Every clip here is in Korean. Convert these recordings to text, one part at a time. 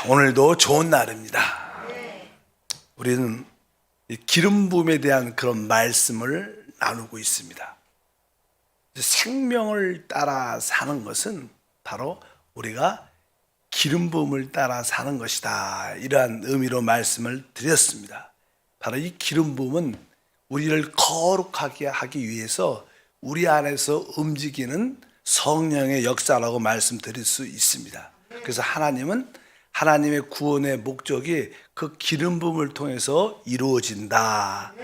자, 오늘도 좋은 날입니다. 우리는 이 기름 부음에 대한 그런 말씀을 나누고 있습니다. 생명을 따라 사는 것은 바로 우리가 기름 부음을 따라 사는 것이다. 이러한 의미로 말씀을 드렸습니다. 바로 이 기름 부음은 우리를 거룩하게 하기 위해서 우리 안에서 움직이는 성령의 역사라고 말씀드릴 수 있습니다. 그래서 하나님은 하나님의 구원의 목적이 그 기름 부음을 통해서 이루어진다.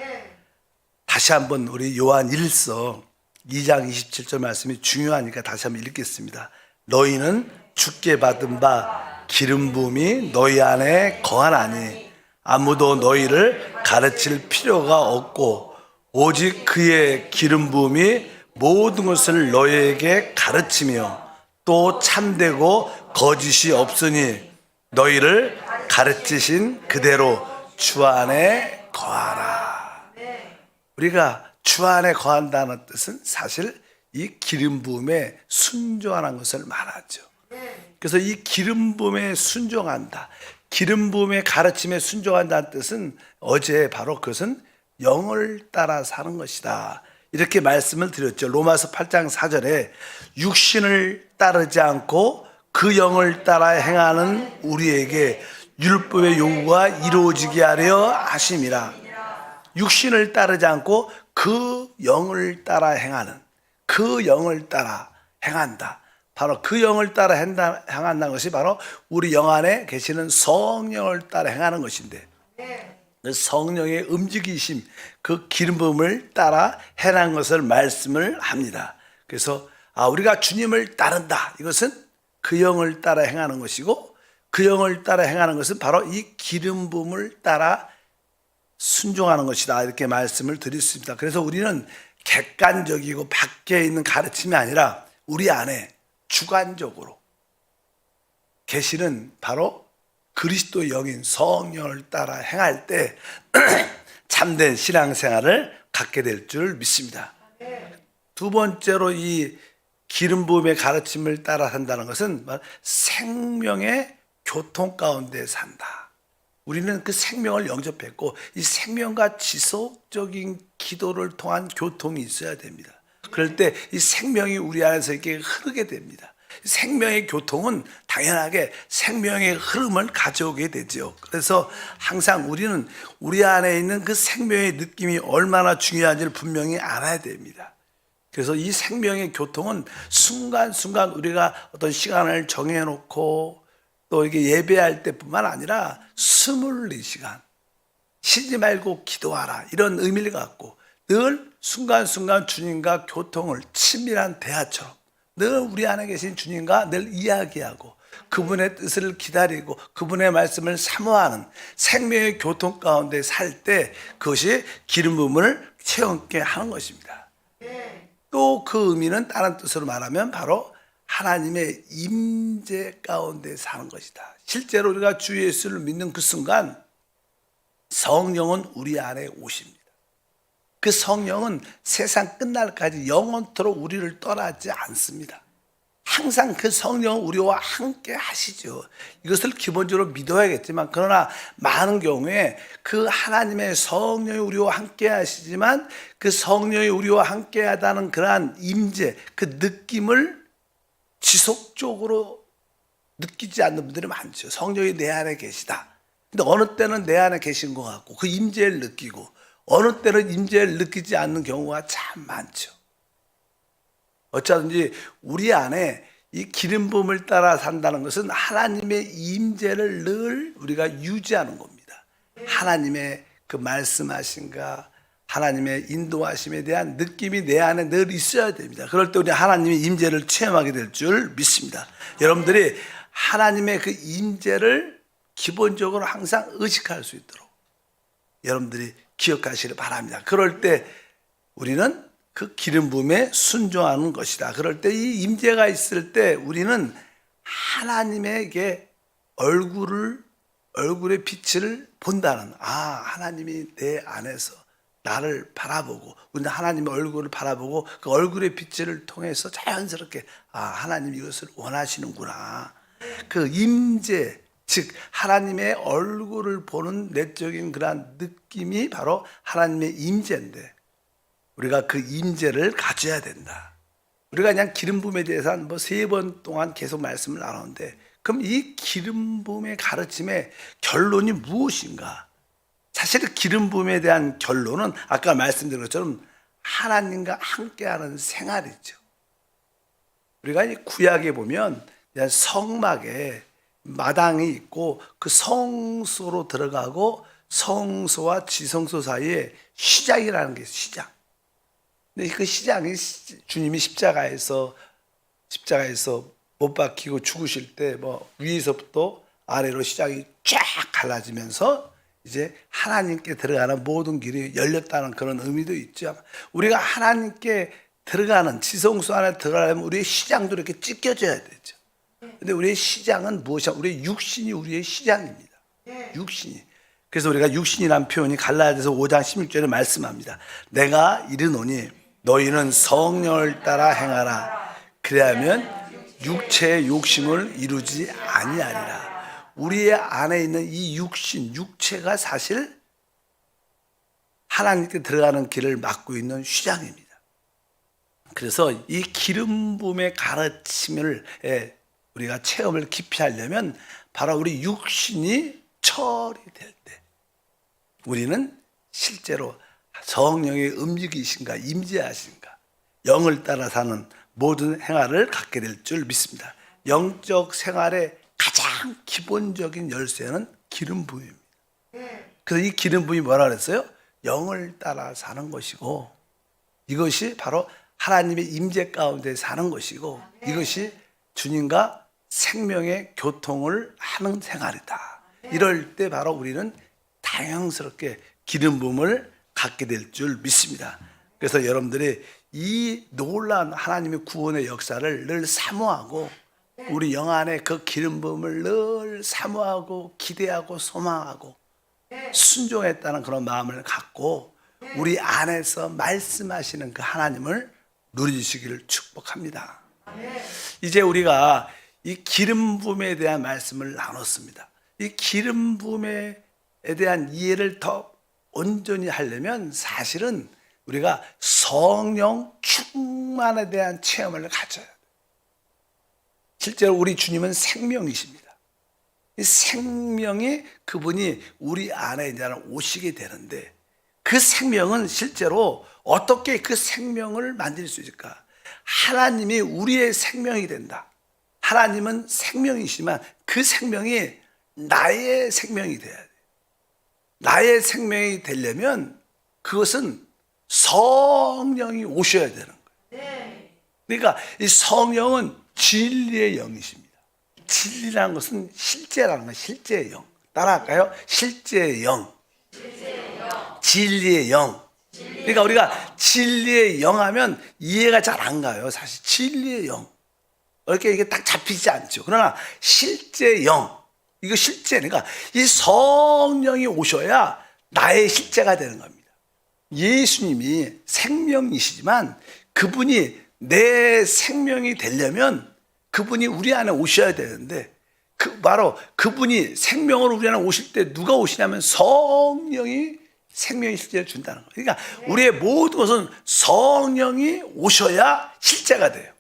다시 한번 우리 요한 1서 2장 27절 말씀이 중요하니까 다시 한번 읽겠습니다. 너희는 주께 받은 바 기름 부음이 너희 안에 거하나니 아무도 너희를 가르칠 필요가 없고 오직 그의 기름 부음이 모든 것을 너희에게 가르치며 또 참되고 거짓이 없으니 너희를 가르치신 그대로 주 안에 거하라. 우리가 주 안에 거한다는 뜻은 사실 이 기름 부음에 순종하는 것을 말하죠. 그래서 이 기름 부음에 순종한다. 기름 부음의 가르침에 순종한다는 뜻은 어제 바로 그것은 영을 따라 사는 것이다. 이렇게 말씀을 드렸죠. 로마서 8장 4절에 육신을 따르지 않고 그 영을 따라 행하는 우리에게 율법의 요구가 이루어지게 하려 하심이라. 육신을 따르지 않고 그 영을 따라 행하는 그 영을 따라 행한다. 바로 그 영을 따라 행다, 행한다는 것이 바로 우리 영 안에 계시는 성령을 따라 행하는 것인데 그 성령의 움직이심, 그 기름 부음을 따라 행한 것을 말씀을 합니다. 그래서 아 우리가 주님을 따른다. 이것은 그 영을 따라 행하는 것이고 그 영을 따라 행하는 것은 바로 이 기름 부음을 따라 순종하는 것이다. 이렇게 말씀을 드렸습니다. 그래서 우리는 객관적이고 밖에 있는 가르침이 아니라 우리 안에 주관적으로 계시는 바로 그리스도 영인 성령을 따라 행할 때 참된 신앙생활을 갖게 될 줄 믿습니다. 두 번째로 이 기름 부음의 가르침을 따라 산다는 것은 생명의 교통 가운데 산다. 우리는 그 생명을 영접했고 이 생명과 지속적인 기도를 통한 교통이 있어야 됩니다. 그럴 때 이 생명이 우리 안에서 이렇게 흐르게 됩니다. 생명의 교통은 당연하게 생명의 흐름을 가져오게 되죠. 그래서 항상 우리는 우리 안에 있는 그 생명의 느낌이 얼마나 중요한지를 분명히 알아야 됩니다. 그래서 이 생명의 교통은 순간순간 우리가 어떤 시간을 정해놓고 또 이게 예배할 때뿐만 아니라 24시간 쉬지 말고 기도하라 이런 의미를 갖고 늘 순간순간 주님과 교통을 친밀한 대화처럼 늘 우리 안에 계신 주님과 늘 이야기하고 그분의 뜻을 기다리고 그분의 말씀을 사모하는 생명의 교통 가운데 살 때 그것이 기름 부음을 체험케 하는 것입니다. 또 그 의미는 다른 뜻으로 말하면 바로 하나님의 임재 가운데 사는 것이다. 실제로 우리가 주 예수를 믿는 그 순간 성령은 우리 안에 오십니다. 그 성령은 세상 끝날까지 영원토록 우리를 떠나지 않습니다. 항상 그 성령은 우리와 함께 하시죠. 이것을 기본적으로 믿어야겠지만, 그러나 많은 경우에 그 하나님의 성령이 우리와 함께 하시지만, 그 성령이 우리와 함께 하다는 그러한 임재, 그 느낌을 지속적으로 느끼지 않는 분들이 많죠. 성령이 내 안에 계시다. 근데 어느 때는 내 안에 계신 것 같고, 그 임재를 느끼고, 어느 때는 임재를 느끼지 않는 경우가 참 많죠. 어쩌든지 우리 안에 이 기름 부음을 따라 산다는 것은 하나님의 임재를 늘 우리가 유지하는 겁니다. 하나님의 그 말씀하신가 하나님의 인도하심에 대한 느낌이 내 안에 늘 있어야 됩니다. 그럴 때 우리 하나님의 임재를 체험하게 될 줄 믿습니다. 여러분들이 하나님의 그 임재를 기본적으로 항상 의식할 수 있도록 여러분들이 기억하시길 바랍니다. 그럴 때 우리는 그 기름 부음에 순종하는 것이다. 그럴 때 이 임재가 있을 때 우리는 하나님에게 얼굴을 얼굴의 빛을 본다는 아 하나님이 내 안에서 나를 바라보고 우리는 하나님의 얼굴을 바라보고 그 얼굴의 빛을 통해서 자연스럽게 아 하나님 이것을 원하시는구나 그 임재 즉 하나님의 얼굴을 보는 내적인 그러한 느낌이 바로 하나님의 임재인데 우리가 그 임재를 가져야 된다. 우리가 그냥 기름 부음에 대해서 한 뭐 세 번 동안 계속 말씀을 나누는데 그럼 이 기름 부음의 가르침의 결론이 무엇인가? 사실 기름 부음에 대한 결론은 아까 말씀드린 것처럼 하나님과 함께하는 생활이죠. 우리가 이 구약에 보면 성막에 마당이 있고 그 성소로 들어가고 성소와 지성소 사이에 시장이라는 게 있어요. 시장. 근데 그 시장이 시- 주님이 십자가에서 십자가에서 못 박히고 죽으실 때 뭐 위에서부터 아래로 시장이 쫙 갈라지면서 이제 하나님께 들어가는 모든 길이 열렸다는 그런 의미도 있죠. 우리가 하나님께 들어가는 지성소 안에 들어가려면 우리의 시장도 이렇게 찢겨져야 되죠. 근데 우리의 시장은 무엇이야? 우리의 육신이 우리의 시장입니다. 육신이. 그래서 우리가 육신이라는 표현이 갈라디아서 5장 16절에 말씀합니다. 내가 이르노니 너희는 성령을 따라 행하라. 그래야면 육체의 욕심을 이루지 아니하리라. 우리의 안에 있는 이 육신, 육체가 사실 하나님께 들어가는 길을 막고 있는 시장입니다. 그래서 이 기름 부음의 가르침을 예, 우리가 체험을 깊이 하려면 바로 우리 육신이 처리될 때 우리는 실제로 성령의 움직이신가 임재하신가 영을 따라 사는 모든 행활을 갖게 될 줄 믿습니다. 영적 생활의 가장 기본적인 열쇠는 기름 부음입니다. 그래서 이 기름 부음이 뭐라 그랬어요? 영을 따라 사는 것이고 이것이 바로 하나님의 임재 가운데 사는 것이고 이것이 주님과 생명의 교통을 하는 생활이다. 이럴 때 바로 우리는 다양스럽게 기름 부음을 갖게 될 줄 믿습니다. 그래서 여러분들이 이 놀라운 하나님의 구원의 역사를 늘 사모하고 우리 영 안에 그 기름 부음을 늘 사모하고 기대하고 소망하고 순종했다는 그런 마음을 갖고 우리 안에서 말씀하시는 그 하나님을 누리시기를 축복합니다. 이제 우리가 이 기름 부음에 대한 말씀을 나눴습니다. 이 기름 부음에 대한 이해를 더 온전히 하려면 사실은 우리가 성령 충만에 대한 체험을 가져야 돼요. 실제로 우리 주님은 생명이십니다. 이 생명이 그분이 우리 안에 이제 오시게 되는데 그 생명은 실제로 어떻게 그 생명을 만들 수 있을까? 하나님이 우리의 생명이 된다. 하나님은 생명이시지만 그 생명이 나의 생명이 돼야 돼. 나의 생명이 되려면 그것은 성령이 오셔야 되는 거예요. 그러니까 이 성령은 진리의 영이십니다. 진리라는 것은 실제라는 거예요. 실제의 영. 따라할까요? 실제의 영. 진리의 영. 그러니까 우리가 진리의 영 하면 이해가 잘 안 가요. 사실 진리의 영. 이렇게 이게 딱 잡히지 않죠. 그러나 실제 영. 이거 실제. 그러니까 이 성령이 오셔야 나의 실제가 되는 겁니다. 예수님이 생명이시지만 그분이 내 생명이 되려면 그분이 우리 안에 오셔야 되는데 그 바로 그분이 생명으로 우리 안에 오실 때 누가 오시냐면 성령이 생명의 실제를 준다는 거예요. 그러니까 우리의 모든 것은 성령이 오셔야 실제가 돼요.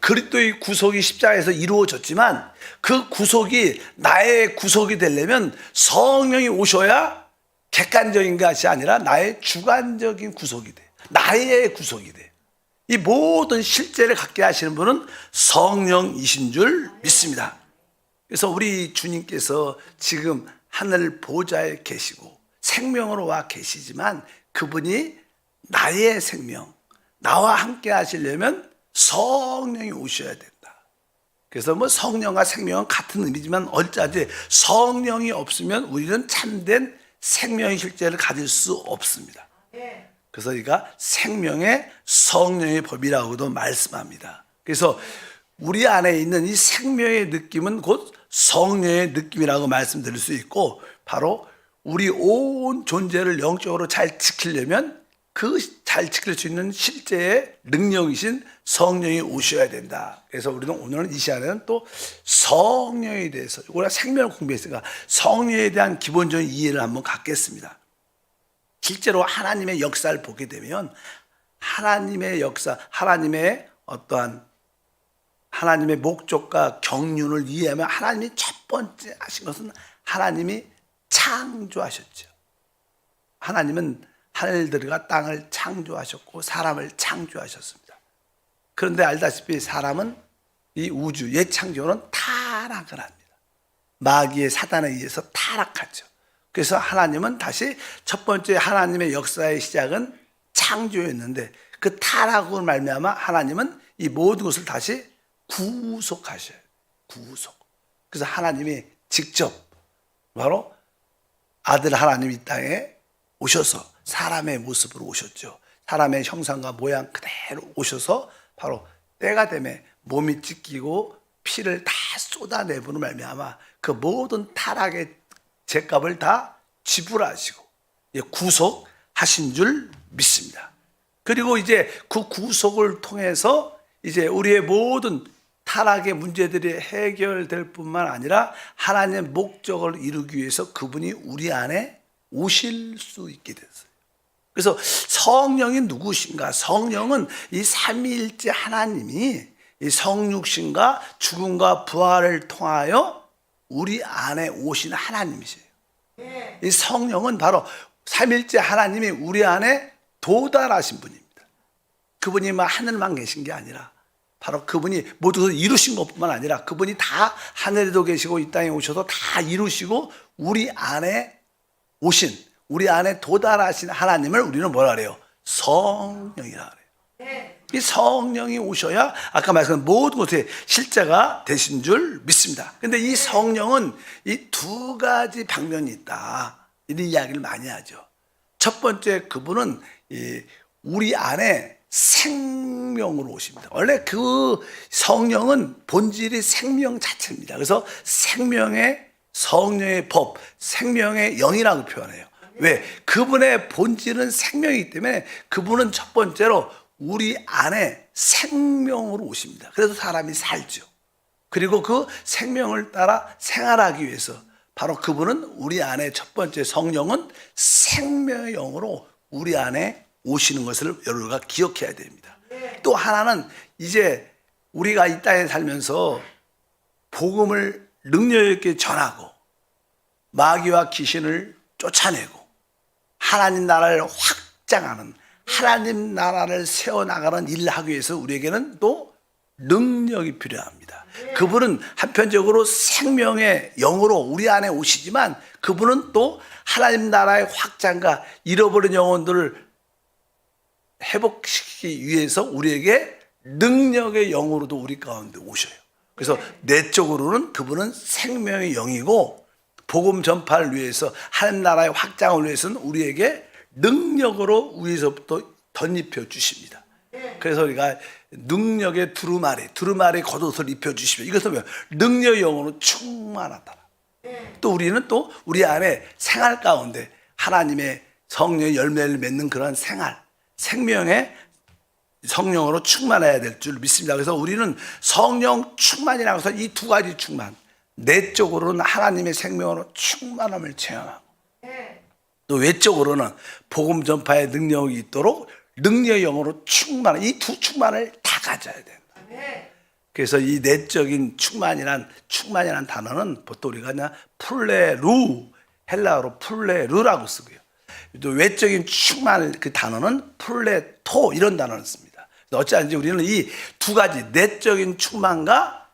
그리스도의 구속이 십자가에서 이루어졌지만 그 구속이 나의 구속이 되려면 성령이 오셔야 객관적인 것이 아니라 나의 주관적인 구속이 돼. 나의 구속이 돼. 이 모든 실제를 갖게 하시는 분은 성령이신 줄 믿습니다. 그래서 우리 주님께서 지금 하늘 보좌에 계시고 생명으로 와 계시지만 그분이 나의 생명, 나와 함께 하시려면 성령이 오셔야 된다. 그래서 뭐 성령과 생명은 같은 의미지만 어찌하지 성령이 없으면 우리는 참된 생명의 실제를 가질 수 없습니다. 그래서 이가 생명의 성령의 법이라고도 말씀합니다. 그래서 우리 안에 있는 이 생명의 느낌은 곧 성령의 느낌이라고 말씀드릴 수 있고 바로 우리 온 존재를 영적으로 잘 지키려면 그 잘잘 지킬 수 있는 실제의 능력이신 성령이 오셔야 된다. 그래서 우리는 오늘은 이 시간에는 또 성령에 대해서 우리가 생명을 공부했으니까 성령에 대한 기본적인 이해를 한번 갖겠습니다. 실제로 하나님의 역사를 보게 되면 하나님의 역사, 하나님의 어떠한 하나님의 목적과 경륜을 이해하면 하나님이 첫 번째 하신 것은 하나님이 창조하셨죠. 하나님은 하늘들과 땅을 창조하셨고 사람을 창조하셨습니다. 그런데 알다시피 사람은 이 우주 옛 창조는 타락을 합니다. 마귀의 사단에 의해서 타락하죠. 그래서 하나님은 다시 첫 번째 하나님의 역사의 시작은 창조였는데 그 타락으로 말미암아 하나님은 이 모든 것을 다시 구속하셔요. 구속. 그래서 하나님이 직접 바로 아들 하나님 이 땅에 오셔서 사람의 모습으로 오셨죠. 사람의 형상과 모양 그대로 오셔서 바로 때가 되면 몸이 찢기고 피를 다 쏟아내부는 말미암아 그 모든 타락의 죄값을 다 지불하시고 예, 구속하신 줄 믿습니다. 그리고 이제 그 구속을 통해서 이제 우리의 모든 타락의 문제들이 해결될 뿐만 아니라 하나님의 목적을 이루기 위해서 그분이 우리 안에 오실 수 있게 됐어요. 그래서 성령이 누구신가? 성령은 이 삼위일체 하나님이 이 성육신과 죽음과 부활을 통하여 우리 안에 오신 하나님이세요. 이 성령은 바로 삼일째 하나님이 우리 안에 도달하신 분입니다. 그분이 막 하늘만 계신 게 아니라 바로 그분이 모두 이루신 것뿐만 아니라 그분이 다 하늘에도 계시고 이 땅에 오셔서 다 이루시고 우리 안에 오신 우리 안에 도달하신 하나님을 우리는 뭐라 그래요? 성령이라 그래요. 이 성령이 오셔야 아까 말씀한 모든 것의 실제가 되신 줄 믿습니다. 근데 이 성령은 이 두 가지 방면이 있다. 이런 이야기를 많이 하죠. 첫 번째 그분은 이 우리 안에 생명으로 오십니다. 원래 그 성령은 본질이 생명 자체입니다. 그래서 생명의 성령의 법, 생명의 영이라고 표현해요. 왜? 그분의 본질은 생명이기 때문에 그분은 첫 번째로 우리 안에 생명으로 오십니다. 그래서 사람이 살죠. 그리고 그 생명을 따라 생활하기 위해서 바로 그분은 우리 안에 첫 번째 성령은 생명의 영으로 우리 안에 오시는 것을 여러분가 기억해야 됩니다. 또 하나는 이제 우리가 이 땅에 살면서 복음을 능력 있게 전하고 마귀와 귀신을 쫓아내고 하나님 나라를 확장하는 하나님 나라를 세워나가는 일을 하기 위해서 우리에게는 또 능력이 필요합니다. 그분은 한편적으로 생명의 영으로 우리 안에 오시지만 그분은 또 하나님 나라의 확장과 잃어버린 영혼들을 회복시키기 위해서 우리에게 능력의 영으로도 우리 가운데 오셔요. 그래서 내적으로는 그분은 생명의 영이고 복음 전파를 위해서 하나님 나라의 확장을 위해서는 우리에게 능력으로 위에서부터 덧입혀 주십니다. 그래서 우리가 능력의 두루마리, 두루마리 겉옷을 입혀 주시면 이것은 뭐 능력의 영으로 충만하다. 또 우리는 또 우리 안에 생활 가운데 하나님의 성령의 열매를 맺는 그런 생활, 생명의 성령으로 충만해야 될 줄 믿습니다. 그래서 우리는 성령 충만이라고 해서 이 두 가지 충만, 내적으로는 하나님의 생명으로 충만함을 체험하고 또 외적으로는 복음 전파의 능력이 있도록 능력의 영으로 충만, 이 두 충만을 다 가져야 된다. 그래서 이 내적인 충만이란 충만이란 단어는 보통 우리가 그냥 플레루 헬라어로 플레루라고 쓰고요. 또 외적인 충만 그 단어는 플레토 이런 단어를 씁니다. 어찌하든지 우리는 이 두 가지 내적인 충만과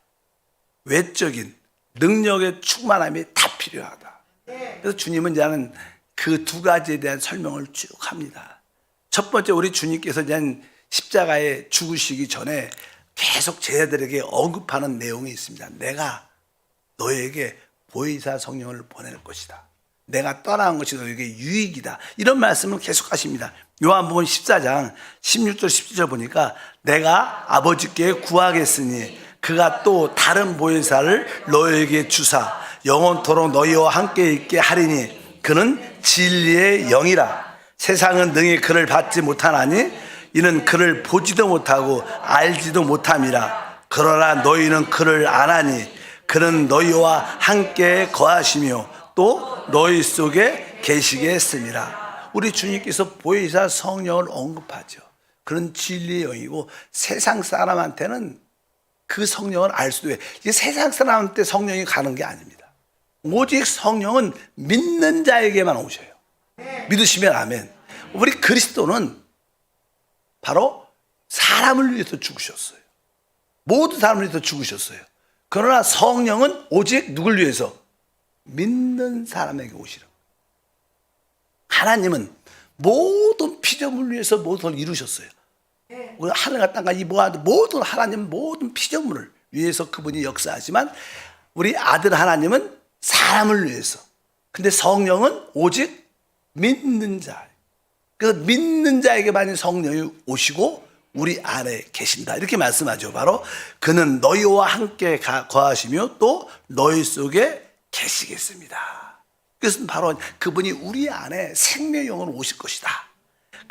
외적인 능력의 충만함이 다 필요하다. 그래서 주님은 이제는 그 두 가지에 대한 설명을 쭉 합니다. 첫 번째 우리 주님께서 이제 십자가에 죽으시기 전에 계속 제자들에게 언급하는 내용이 있습니다. 내가 너에게 보혜사 성령을 보낼 것이다. 내가 떠나는 것이 너에게 유익이다. 이런 말씀을 계속 하십니다. 요한복음 14장 16절 17절 보니까 내가 아버지께 구하겠으니 그가 또 다른 보혜사를 너에게 주사 영원토록 너희와 함께 있게 하리니 그는 진리의 영이라. 세상은 능히 그를 받지 못하나니 이는 그를 보지도 못하고 알지도 못함이라. 그러나 너희는 그를 아나니 그는 너희와 함께 거하시며 또 너희 속에 계시게 했습니다 우리 주님께서 보혜사 성령을 언급하죠. 그런 진리의 영이고 세상 사람한테는 그 성령을 알 수도 있어요 세상 사람한테 성령이 가는 게 아닙니다 오직 성령은 믿는 자에게만 오셔요 믿으시면 아멘. 우리 그리스도는 바로 사람을 위해서 죽으셨어요. 모든 사람을 위해서 죽으셨어요. 그러나 성령은 오직 누굴 위해서? 믿는 사람에게 오시라. 하나님은 모든 피조물을 위해서 모든 걸 이루셨어요. 우리 하늘과 땅과 이 모든 모든 하나님 모든 피조물을 위해서 그분이 역사하지만 우리 아들 하나님은 사람을 위해서. 근데 성령은 오직 믿는 자. 그래서 믿는 자에게만 성령이 오시고 우리 안에 계신다. 이렇게 말씀하죠. 바로 그는 너희와 함께 가- 거하시며 또 너희 속에 계시겠습니다. 그것은 바로 그분이 우리 안에 생명영으로 오실 것이다.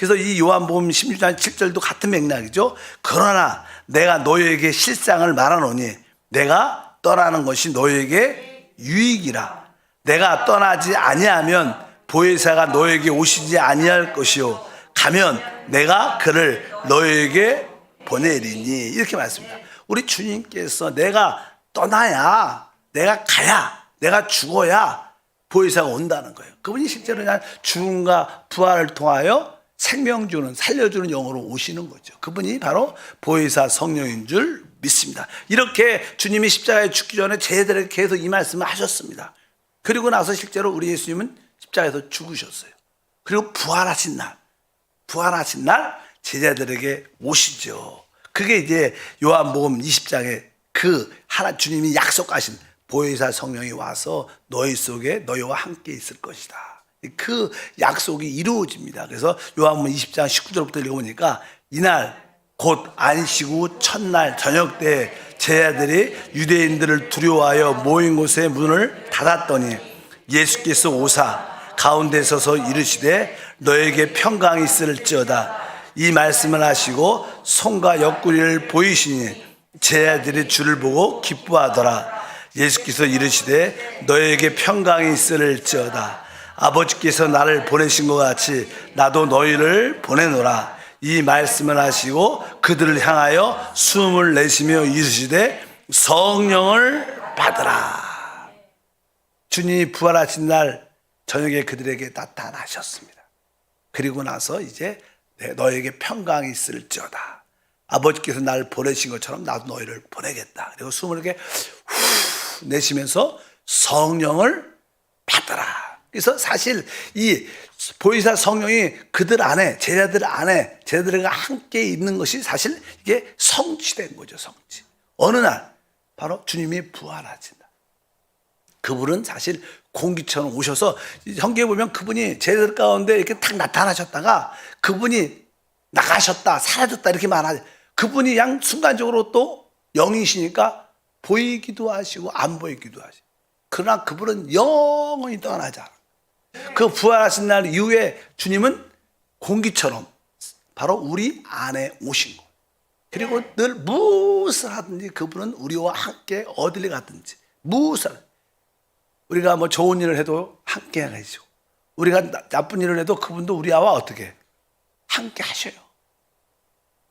그래서 이 요한복음 16장 7절도 같은 맥락이죠. 그러나 내가 너희에게 실상을 말하노니 내가 떠나는 것이 너희에게 유익이라. 내가 떠나지 아니하면 보혜사가 너에게 오시지 아니할 것이요 가면 내가 그를 너에게 보내리니 이렇게 말씀입니다. 우리 주님께서 내가 떠나야 내가 가야 내가 죽어야 보혜사가 온다는 거예요. 그분이 실제로 그냥 죽음과 부활을 통하여 생명 주는 살려주는 영으로 오시는 거죠. 그분이 바로 보혜사 성령인 줄 믿습니다. 이렇게 주님이 십자가에 죽기 전에 제자들에게 계속 이 말씀을 하셨습니다. 그리고 나서 실제로 우리 예수님은 십자가에서 죽으셨어요. 그리고 부활하신 날, 부활하신 날 제자들에게 오시죠. 그게 이제 요한복음 20장에 그 하나 주님이 약속하신 보혜사 성령이 와서 너희 속에 너희와 함께 있을 것이다. 그 약속이 이루어집니다. 그래서 요한복음 20장 19절부터 읽어보니까 이날 곧 안식 후 첫날 저녁 때 제자들이 유대인들을 두려워하여 모인 곳에 문을 닫았더니 예수께서 오사 가운데 서서 이르시되 너에게 평강이 있을지어다. 이 말씀을 하시고 손과 옆구리를 보이시니 제자들이 주를 보고 기뻐하더라. 예수께서 이르시되 너에게 평강이 있을지어다 아버지께서 나를 보내신 것 같이 나도 너희를 보내노라 이 말씀을 하시고 그들을 향하여 숨을 내쉬며 이르시되 성령을 받으라 주님이 부활하신 날 저녁에 그들에게 나타나셨습니다. 그리고 나서 이제 내- 너에게 평강이 있을지어다. 아버지께서 나를 보내신 것처럼 나도 너희를 보내겠다. 그리고 숨을 이렇게 후 내쉬면서 성령을 받아라. 그래서 사실 이 보이사 성령이 그들 안에 제자들 안에 제자들과 함께 있는 것이 사실 이게 성취된 거죠. 성취. 어느 날 바로 주님이 부활하신 날. 그분은 사실 공기처럼 오셔서 성경에 보면 그분이 제자들 가운데 이렇게 탁 나타나셨다가 그분이 나가셨다 사라졌다 이렇게 말하죠. 그분이 양 순간적으로 또 영이시니까 보이기도 하시고 안 보이기도 하시고 그러나 그분은 영원히 떠나지 않아. 그 부활하신 날 이후에 주님은 공기처럼 바로 우리 안에 오신 거. 그리고 늘 무엇을 하든지 그분은 우리와 함께 어딜 가든지 무엇을 우리가 뭐 좋은 일을 해도 함께 하시고 우리가 나- 나쁜 일을 해도 그분도 우리와 어떻게 함께 하셔요.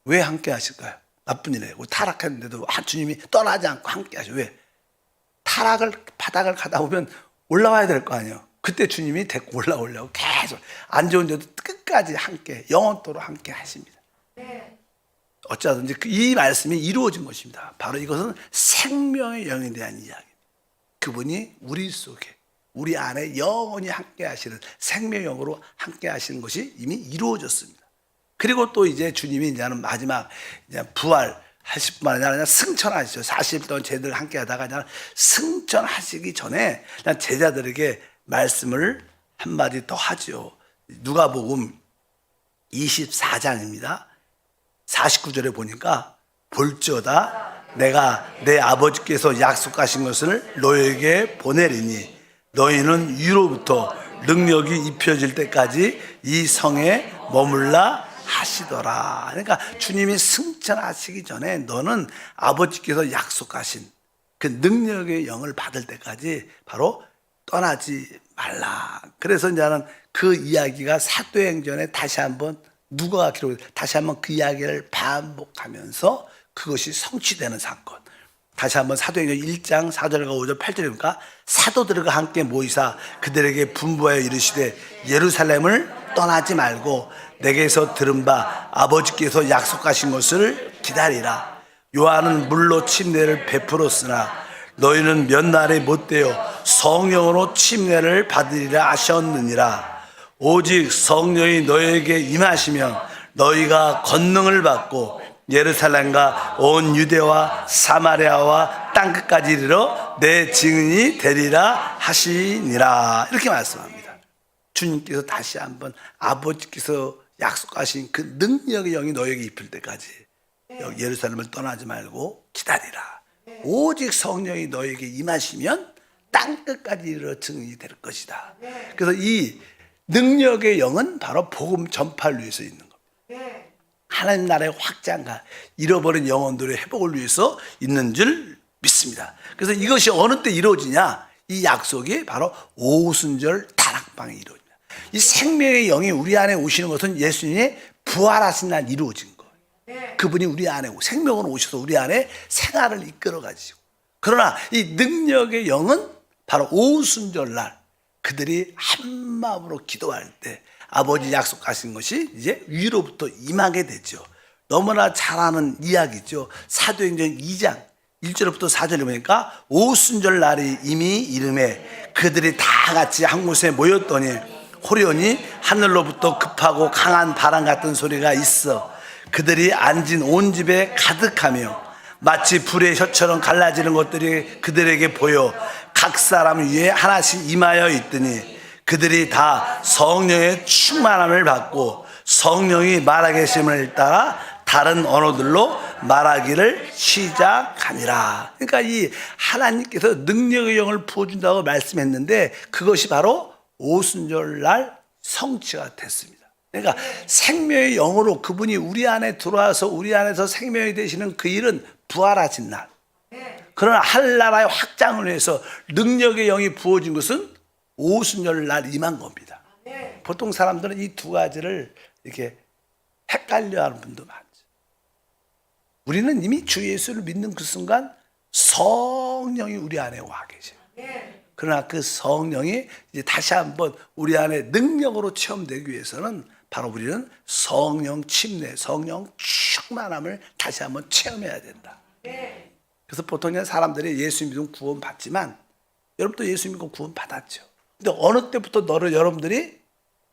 왜 함께 하실까요? 나쁜 일을 해고 타락했는데도 아, 주님이 떠나지 않고 함께 하셔. 왜? 타락을 바닥을 가다 보면 올라와야 될 거 아니에요. 그때 주님이 데리고 올라오려고 계속 안 좋은 데도 끝까지 함께 영원토록 함께 하십니다. 어쩌든지 그이 말씀이 이루어진 것입니다. 바로 이것은 생명의 영에 대한 이야기. 그분이 우리 속에 우리 안에 영원히 함께 하시는 생명영으로 함께 하시는 것이 이미 이루어졌습니다. 그리고 또 이제 주님이 이제는 마지막 이제 부활 하실 뿐만 아니라 승천하시죠. 40일 동안 제자들 함께 하다가 그냥 승천하시기 전에 그냥 제자들에게 말씀을 한마디 더 하죠. 누가복음 24장입니다. 49절에 보니까 볼지어다 내가 내 아버지께서 약속하신 것을 너에게 보내리니 너희는 위로부터 능력이 입혀질 때까지 이 성에 머물라 하시더라. 그러니까 주님이 승천하시기 전에 너는 아버지께서 약속하신 그 능력의 영을 받을 때까지 바로 떠나지 말라. 그래서 이제는 그 이야기가 사도행전에 다시 한번 누가 기록 다시 한번 그 이야기를 반복하면서 그것이 성취되는 사건. 다시 한번 사도행전 1장 4절과 5절 8절이니까 사도들과 함께 모이사 그들에게 분부하여 이르시되 예루살렘을 떠나지 말고 내게서 들은 바 아버지께서 약속하신 것을 기다리라. 요한은 물로 침례를 베풀었으나 너희는 몇 날에 못되어 성령으로 침례를 받으리라 하셨느니라. 오직 성령이 너희에게 임하시면 너희가 권능을 받고 예루살렘과 온 유대와 사마리아와 땅끝까지 이르러 내 증인이 되리라 하시니라 이렇게 말씀합니다. 주님께서 다시 한번 아버지께서 약속하신 그 능력의 영이 너에게 입힐 때까지 예루살렘을 떠나지 말고 기다리라. 오직 성령이 너에게 임하시면 땅 끝까지 이르러 증인이 될 것이다. 그래서 이 능력의 영은 바로 복음 전파를 위해서 있는 겁니다. 하나님 나라의 확장과 잃어버린 영혼들의 회복을 위해서 있는 줄 믿습니다. 그래서 이것이 어느 때 이루어지냐? 이 약속이 바로 오순절 다락방에 이루어집니다. 이 생명의 영이 우리 안에 오시는 것은 예수님이 부활하신 날 이루어진. 그분이 우리 안에 오- 생명으로 오셔서 우리 안에 생활을 이끌어 가지고 그러나 이 능력의 영은 바로 오순절 날 그들이 한 마음으로 기도할 때 아버지 약속하신 것이 이제 위로부터 임하게 되죠. 너무나 잘 아는 이야기죠. 사도행전 2장 1절부터 4절에 보니까 오순절 날이 이미 이름에 그들이 다 같이 한 곳에 모였더니 호련히 하늘로부터 급하고 강한 바람 같은 소리가 있어 그들이 앉은 온 집에 가득하며 마치 불의 혀처럼 갈라지는 것들이 그들에게 보여 각 사람 위에 하나씩 임하여 있더니 그들이 다 성령의 충만함을 받고 성령이 말하계심을 따라 다른 언어들로 말하기를 시작하니라. 그러니까 이 하나님께서 능력의 영을 부어준다고 말씀했는데 그것이 바로 오순절 날 성취가 됐습니다. 그러니까 생명의 영으로 그분이 우리 안에 들어와서 우리 안에서 생명이 되시는 그 일은 부활하신 날. 그러나 한나라의 확장을 위해서 능력의 영이 부어진 것은 오순절 날 임한 겁니다. 보통 사람들은 이 두 가지를 이렇게 헷갈려하는 분도 많죠. 우리는 이미 주 예수를 믿는 그 순간 성령이 우리 안에 와 계세요. 그러나 그 성령이 이제 다시 한번 우리 안에 능력으로 체험되기 위해서는 바로 우리는 성령 침례, 성령 충만함을 다시 한번 체험해야 된다. 그래서 보통 사람들이 예수 믿으면 구원 받지만 여러분도 예수 믿고 구원 받았죠. 근데 어느 때부터 너를 여러분들이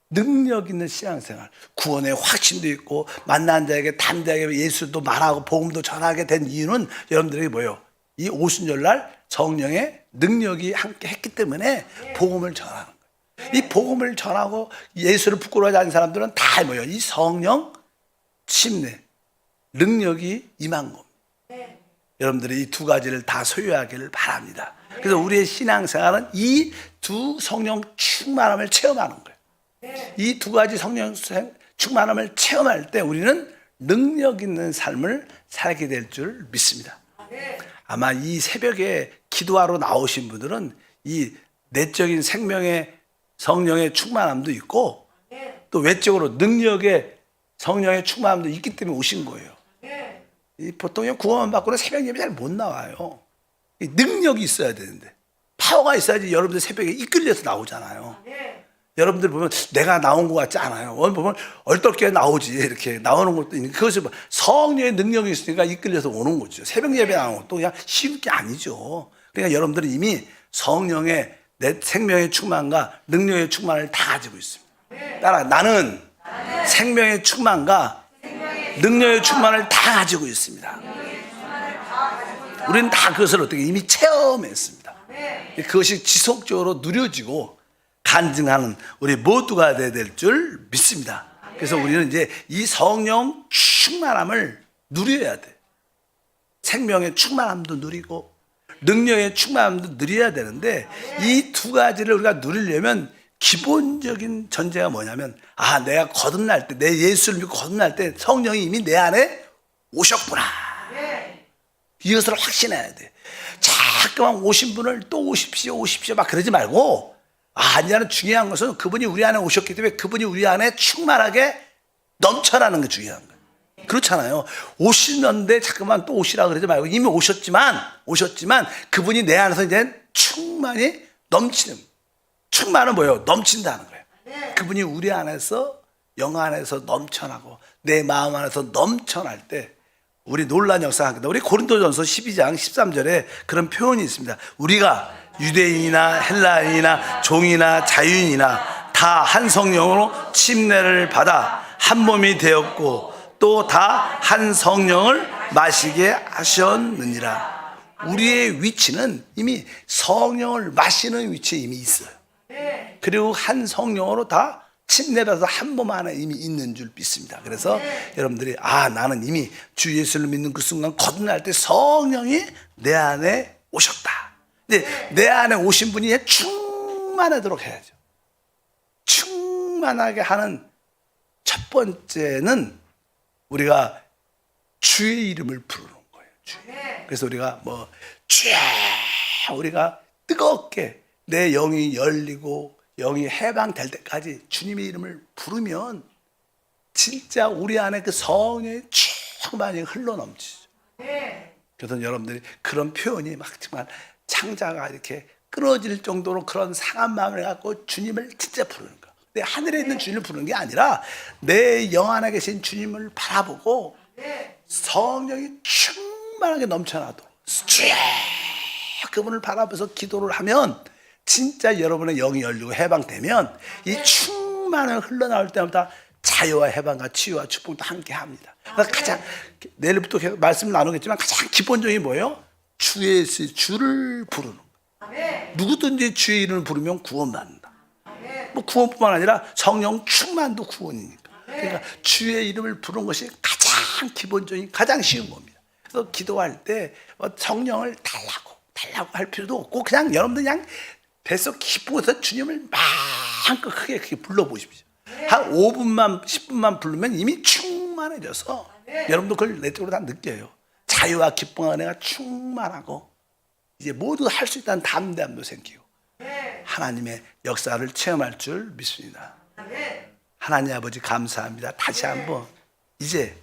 능력 있는 신앙생활, 구원의 확신도 있고 만난 자에게 담대하게 예수도 말하고 복음도 전하게 된 이유는 여러분들에게 뭐예요? 이 오순절 날 성령의 능력이 함께 했기 때문에 복음을 전하는. 이 복음을 전하고 예수를 부끄러워하지 않는 사람들은 다 뭐예요? 이 성령 침례 능력이 임한 겁니다. 여러분들이 이 두 가지를 다 소유하기를 바랍니다. 그래서 우리의 신앙생활은 이 두 성령 충만함을 체험하는 거예요. 이두 가지 성령 충만함을 체험할 때 우리는 능력 있는 삶을 살게 될 줄 믿습니다. 아마 이 새벽에 기도하러 나오신 분들은 이 내적인 생명의 성령의 충만함도 있고 또 외적으로 능력의 성령의 충만함도 있기 때문에 오신 거예요. 이 보통 구원만 받고는 새벽 예배 잘 못 나와요. 이 능력이 있어야 되는데 파워가 있어야지 여러분들 새벽에 이끌려서 나오잖아요. 여러분들 보면 내가 나온 것 같지 않아요. 오늘 보면 얼떨결에 나오지 이렇게 나오는 것도 있는 그것이 뭐 성령의 능력이 있으니까 이끌려서 오는 거죠. 새벽 예배 나오는 것도 그냥 쉬운 게 아니죠. 그러니까 여러분들은 이미 성령의 내 생명의 충만과 능력의 충만을 다 가지고 있습니다. 따라 나는 생명의 충만과 능력의 충만을 다 가지고 있습니다. 우리는 다 그것을 어떻게 이미 체험했습니다. 그것이 지속적으로 누려지고 간증하는 우리 모두가 돼야 될 줄 믿습니다. 그래서 우리는 이제 이 성령 충만함을 누려야 돼. 생명의 충만함도 누리고 능력의 충만함도 누려야 되는데 이 두 가지를 우리가 누리려면 기본적인 전제가 뭐냐면 아 내가 거듭날 때 내 예수를 믿고 거듭날 때 성령이 이미 내 안에 오셨구나. 이것을 확신해야 돼. 자꾸만 오신 분을 또 오십시오, 오십시오 막 그러지 말고 아, 아니야는 중요한 것은 그분이 우리 안에 오셨기 때문에 그분이 우리 안에 충만하게 넘쳐나는 게 중요한 거예요. 그렇잖아요. 오시는데 자꾸만 또 오시라 그러지 말고 이미 오셨지만 오셨지만 그분이 내 안에서 이제 충만히 넘치는 충만은 뭐예요? 넘친다는 거예요. 그분이 우리 안에서 영 안에서 넘쳐나고 내 마음 안에서 넘쳐날 때 우리 놀란 역사가 하겠다. 우리 고린도전서 12장 13절에 그런 표현이 있습니다. 우리가 유대인이나 헬라인이나 종이나 자유인이나 다 한 성령으로 침례를 받아 한 몸이 되었고 또 다 한 성령을 마시게 하셨느니라. 우리의 위치는 이미 성령을 마시는 위치에 이미 있어요. 그리고 한 성령으로 다 침례받아서 한 몸 안에 이미 있는 줄 믿습니다. 그래서 여러분들이 아 나는 이미 주 예수를 믿는 그 순간 거듭날 때 성령이 내 안에 오셨다. 근데 내 안에 오신 분이 충만하도록 해야죠. 충만하게 하는 첫 번째는 우리가 주의 이름을 부르는 거예요. 주의. 그래서 우리가 뭐 주야 우리가 뜨겁게 내 영이 열리고 영이 해방될 때까지 주님의 이름을 부르면 진짜 우리 안에 그 성령이 충만히 흘러넘치죠. 그래서 여러분들이 그런 표현이 막 정말 창자가 이렇게 끊어질 정도로 그런 상한 마음을 갖고 주님을 진짜 부르는 거. 내 하늘에 있는 주님을 부르는 게 아니라 내 영 안에 계신 주님을 바라보고 성령이 충만하게 넘쳐나도록 주야 그분을 바라보면서 기도를 하면 진짜 여러분의 영이 열리고 해방되면 이 충만을 흘러나올 때마다 자유와 해방과 치유와 축복도 함께 합니다. 그래서 가장 내일부터 계속 말씀 나누겠지만 가장 기본적인 뭐예요? 주의 수- 주를 부르는 거. 누구든지 주의 이름을 부르면 구원받는다. 뭐 구원뿐만 아니라 성령 충만도 구원이니까. 그러니까 주의 이름을 부르는 것이 가장 기본적인 가장 쉬운 겁니다. 그래서 기도할 때뭐 성령을 달라고 달라고 할 필요도 없고 그냥 여러분들 그냥 뱃속 깊어서 주님을 마음껏 크게 크게 불러보십시오. 한 5분만 10분만 부르면 이미 충만해져서 여러분도 그걸 내적으로 다 느껴요. 자유와 기쁨과 은혜가 충만하고 이제 모두 할 수 있다는 담대함도 생기고 하나님의 역사를 체험할 줄 믿습니다. 하나님 아버지 감사합니다. 다시 한번 이제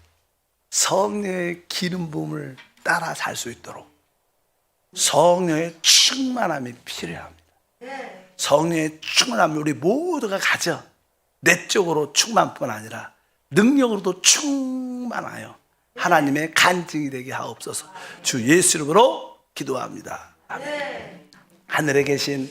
성령의 기름 부음을 따라 살 수 있도록 성령의 충만함이 필요합니다. 성령의 충만함을 우리 모두가 가져 내적으로 충만뿐 아니라 능력으로도 충만하여 하나님의 간증이 되게 하옵소서. 주 예수 이름으로 기도합니다. 아멘. 하늘에 계신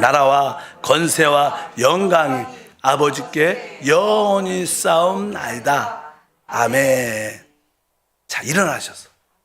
나라와 건세와 영광이 아버지께 영원히 싸움 나이다. 아멘. 자, 일어나셔서